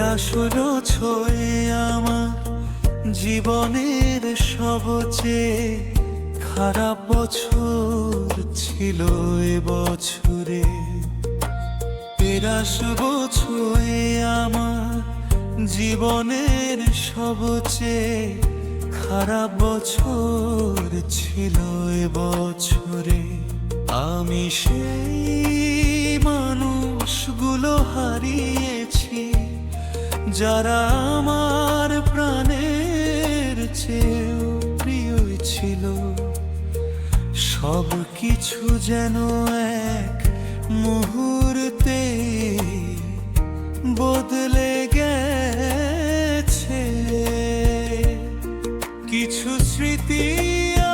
আসলো ছয়ে আমার জীবনের সবচেয়ে খারাপ বছর ছিল এ বছরে। তেরাশ বছরে আমার জীবনের সবচেয়ে খারাপ বছর ছিল এ বছরে। আমি সেই মানুষগুলো হারিয়েছি। যারা আমার প্রাণের চেয়েও প্রিয় ছিল সব কিছু যেন এক মুহূর্তে বদলে গেছে। কিছু স্মৃতি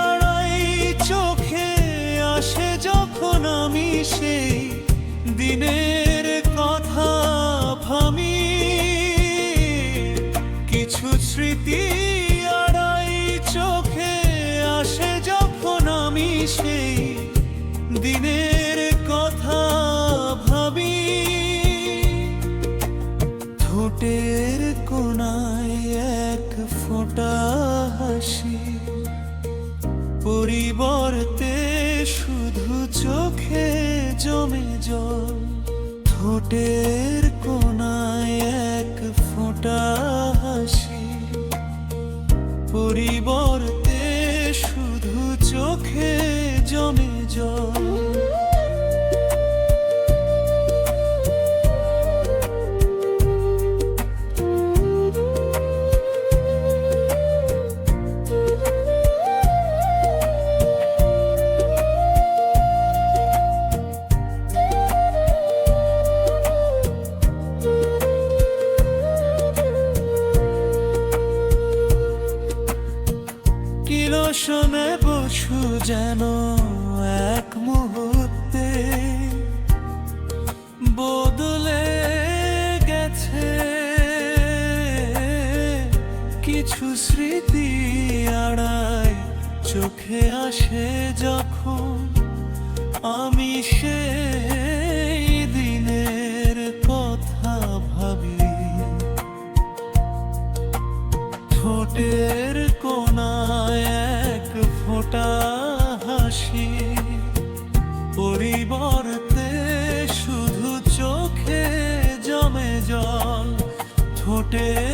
আড়াই চোখে আসে যখন আমি সেই স্মৃতি আড়াই চোখে আসে যখন আমি সেই দিনের কথা ভাবি। ঠোঁটের কোনায় এক ফোঁটা হাসি, পরিবর্তে শুধু চোখে জমে জল। ঠোঁটের কোনায় এক ফোঁটা পরিবর্তে শুধু চোখে জমে জল। কিরোশনে বসু যেন এক মুহূর্তে। বদলে গেছে কিছু স্মৃতি আড়াই, চোখে আসে যখন আমি সেই দিনের কথা ভাবি। ঠোঁটের কোনায় ঠোঁটের